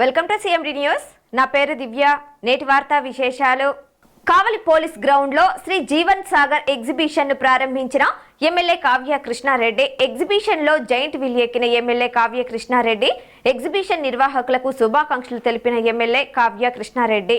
Welcome to CMD news. నా పేరు దివ్య. నేటి వార్తా విశేషాలు. కావలి పోలీస్ గ్రౌండ్లో శ్రీ జీవన్ సాగర్ ఎగ్జిబిషన్ను ప్రారంభించిన ఎమ్మెల్యే కావ్య కృష్ణారెడ్డి ఎగ్జిబిషన్లో జైంట్ వీల్ ఎక్కిన ఎమ్మెల్యే కావ్య కృష్ణారెడ్డి ఎగ్జిబిషన్ నిర్వాహకులకు శుభాకాంక్షలు తెలిపిన ఎమ్మెల్యే కావ్య కృష్ణారెడ్డి.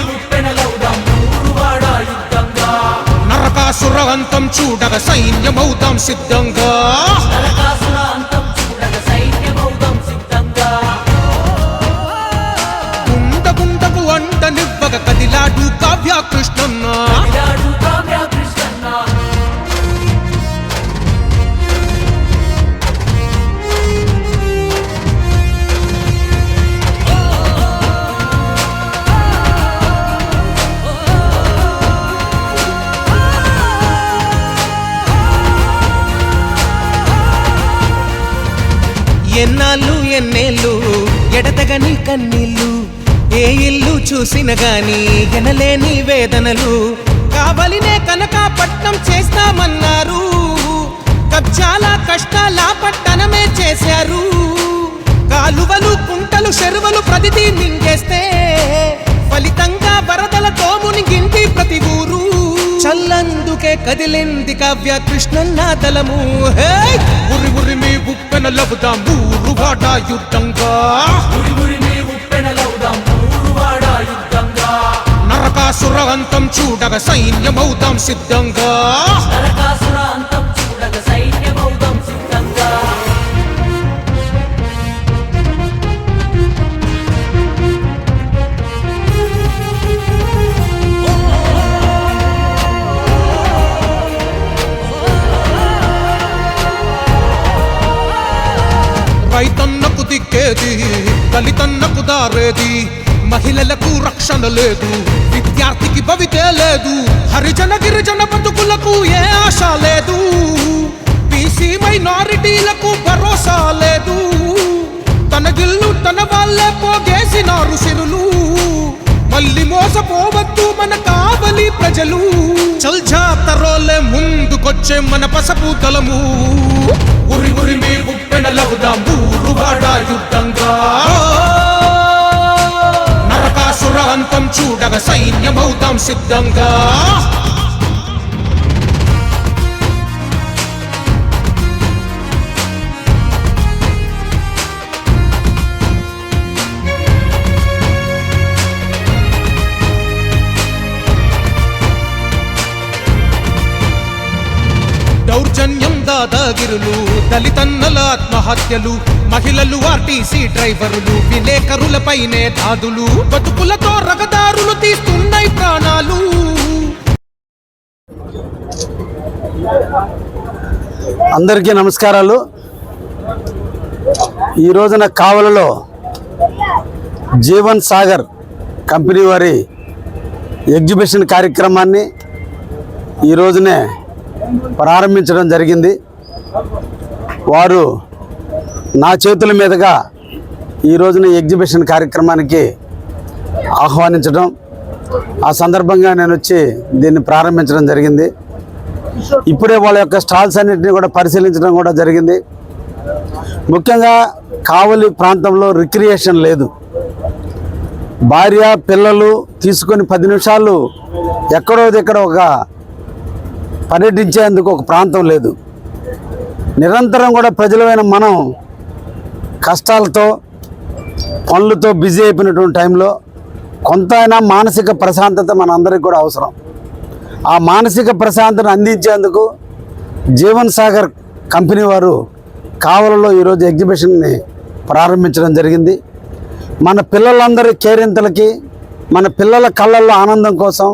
నరకాసుర అంతం చూడగ సైన్యమవుతాం సిద్ధంగా. ఎన్నాళ్ళు ఎన్నేళ్ళు ఎడతగని కన్నీళ్ళు ఏ ఇల్లు చూసిన గాని ఎనలేని వేదనలు. కావలినే కనకాపట్నం పట్నం చేస్తామన్నారు. చాలా కష్టాల పట్టణమే చేశారు. కాలువలు కుంటలు చెరువులు ప్రతిదీ మింగేస్తే ఫలితంగా వరదలతో మునిగింటి ప్రతి ఊరు. చల్లందుకే కదిలింది కావ్య కృష్ణన్న తలము. హే! ఉరి ఉప్పెన లబుదాం ఊరు వాట యుద్ధంగా. నరకాసుర అంతం చూడగ సైన్యమవుతాం సిద్ధంగా. రైతన్నకు దిక్కేది దళితన్నకు దారేది మహిళలకు రక్షణ లేదు విద్యార్థికి భవితే లేదు హరిజన గిరిజన బతుకులకు ఏ ఆశ లేదు బీసీ మైనారిటీలకు భరోసా లేదు తన గిల్లు తన వాళ్ళే పోగేసినారు సిరులు మళ్ళీ మోసపోవద్దు మన కావలి ప్రజలు. చల్ జాతరోలే ముందు వచ్చే మన పసపు తలము. ఉరి ఉరి మీ ఉప్పెన లవుదాం యుద్ధంగా. నరకాసుర అంతం చూడగ సైన్యమవుతాం సిద్ధంగా. దాదాగిరులు దళితన్నల ఆత్మహత్యలు మహిళలు ఆర్టీసీ డ్రైవర్లు విలేకరులపైనే దాదులు బతుకులతో రగదారులు తీస్తున్నాయి ప్రాణాలు. అందరికీ నమస్కారాలు. ఈ రోజున కావలలో జీవన్ సాగర్ కంపెనీ వారి ఎగ్జిబిషన్ కార్యక్రమాన్ని ఈ రోజునే ప్రారంభించడం జరిగింది. వారు నా చేతుల మీదుగా ఈ రోజున ఎగ్జిబిషన్ కార్యక్రమానికి ఆహ్వానించడం ఆ సందర్భంగా నేను వచ్చి దీన్ని ప్రారంభించడం జరిగింది. ఇప్పుడే వాళ్ళ యొక్క స్టాల్స్ అన్నింటినీ కూడా పరిశీలించడం కూడా జరిగింది. ముఖ్యంగా కావలి ప్రాంతంలో రిక్రియేషన్ లేదు. భార్య పిల్లలు తీసుకొని పది నిమిషాలు ఎక్కడో దగ్గర ఒక పర్యటించేందుకు ఒక ప్రాంతం లేదు. నిరంతరం కూడా ప్రజలమైన మనం కష్టాలతో పనులతో బిజీ అయిపోయినటువంటి టైంలో కొంత అయినా మానసిక ప్రశాంతత మనందరికీ కూడా అవసరం. ఆ మానసిక ప్రశాంతను అందించేందుకు జీవన్ సాగర్ కంపెనీ వారు కావలలో ఈరోజు ఎగ్జిబిషన్ని ప్రారంభించడం జరిగింది. మన పిల్లలందరి కేరింతలకి మన పిల్లల కళ్ళల్లో ఆనందం కోసం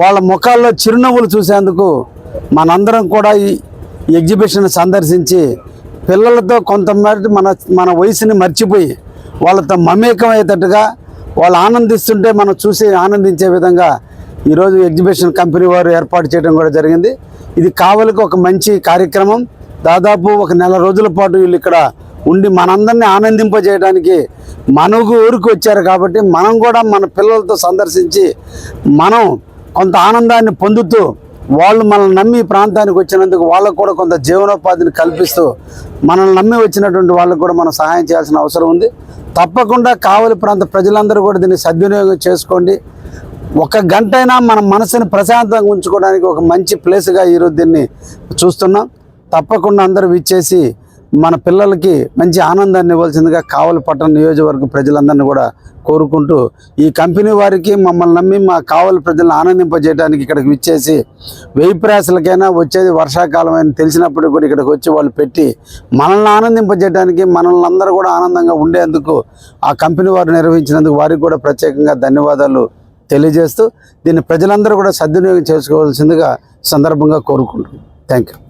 వాళ్ళ ముఖాల్లో చిరునవ్వులు చూసేందుకు మనందరం కూడా ఈ ఎగ్జిబిషన్ సందర్శించి పిల్లలతో కొంతమేర మన మన వయసుని మర్చిపోయి వాళ్ళతో మమేకం అయ్యేటట్టుగా వాళ్ళు ఆనందిస్తుంటే మనం చూసి ఆనందించే విధంగా ఈరోజు ఎగ్జిబిషన్ కంపెనీ వారు ఏర్పాటు చేయడం కూడా జరిగింది. ఇది కావలికి ఒక మంచి కార్యక్రమం. దాదాపు ఒక నెల రోజుల పాటు వీళ్ళు ఇక్కడ ఉండి మనందరినీ ఆనందింపజేయడానికి మనకు ఊరికి వచ్చారు కాబట్టి మనం కూడా మన పిల్లలతో సందర్శించి మనం కొంత ఆనందాన్ని పొందుతూ వాళ్ళు మనల్ని నమ్మి ప్రాంతానికి వచ్చినందుకు వాళ్ళకు కూడా కొంత జీవనోపాధిని కల్పిస్తూ మనల్ని నమ్మి వచ్చినటువంటి వాళ్ళకు కూడా మనం సహాయం చేయాల్సిన అవసరం ఉంది. తప్పకుండా కావలి ప్రాంత ప్రజలందరూ కూడా దీన్ని సద్వినియోగం చేసుకోండి. ఒక గంట అయినా మన మనసుని ప్రశాంతంగా ఉంచుకోవడానికి ఒక మంచి ప్లేస్గా ఈరోజు దీన్ని చూస్తున్నాం. తప్పకుండా అందరూ విచ్చేసి మన పిల్లలకి మంచి ఆనందాన్ని ఇవ్వాల్సిందిగా కావలి పట్టణ నియోజకవర్గ ప్రజలందరినీ కూడా కోరుకుంటూ ఈ కంపెనీ వారికి మమ్మల్ని నమ్మి మా కావలి ప్రజలను ఆనందింపజేయడానికి ఇక్కడికి విచ్చేసి వెయ్యి ప్రయాసలకైనా వచ్చేది వర్షాకాలం అని తెలిసినప్పుడు కూడా ఇక్కడికి వచ్చి వాళ్ళు పెట్టి మనల్ని ఆనందింపజేయడానికి మనల్ని అందరూ కూడా ఆనందంగా ఉండేందుకు ఆ కంపెనీ వారు నిర్వహించినందుకు వారికి కూడా ప్రత్యేకంగా ధన్యవాదాలు తెలియజేస్తూ దీన్ని ప్రజలందరూ కూడా సద్వినియోగం చేసుకోవాల్సిందిగా సందర్భంగా కోరుకుంటున్నాను థ్యాంక్ యూ